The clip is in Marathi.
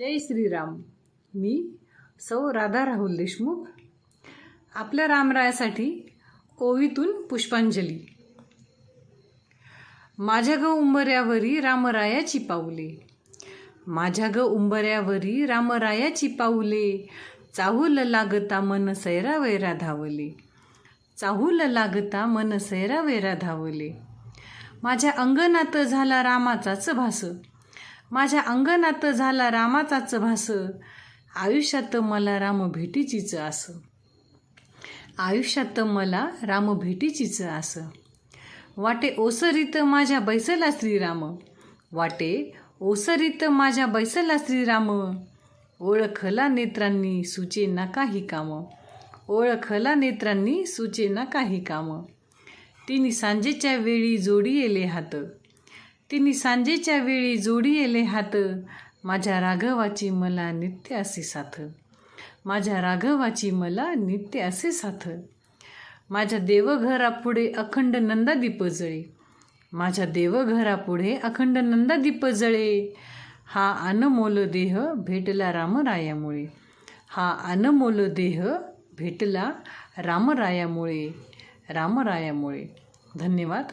जय श्रीराम. मी सौ राधा राहुल देशमुख. आपल्या रामरायासाठी ओवीतून पुष्पांजली. माझ्या ग उंबऱ्यावरी रामरायाची पाऊले. माझ्या ग उंबऱ्यावरी रामरायाची पाऊले. चाहूल लागता मन सैरा वैरा धावले चाहूल लागता मन सैरा वैरा धावले माझ्या अंगणात झाला रामाचाच भास. माझ्या अंगणात झाला रामाचाच भास. आयुष्यात मला राम भेटीचीच असं आयुष्यात मला राम भेटीचीच असं वाटे ओसरीत माझ्या बैसला श्रीराम. वाटे ओसरीत माझ्या बैसला श्रीराम. ओळखला नेत्रांनी सुचे ना काही काम. ओळखला नेत्रांनी सुचे ना काही काम. तिने सांजेच्या वेळी जोडी येले हात. तिने सांजेच्या वेळी जोडी येले हात माझ्या राघवाची मला नित्य असे साथ. माझ्या राघवाची मला नित्य असे साथ. माझ्या देवघरापुढे अखंड नंदादीप जळे. माझ्या देवघरापुढे अखंड नंदादीप जळे. हा अनमोल देह भेटला रामरायामुळे. हा अनमोल देह भेटला रामरायामुळे. रामरायामुळे. धन्यवाद.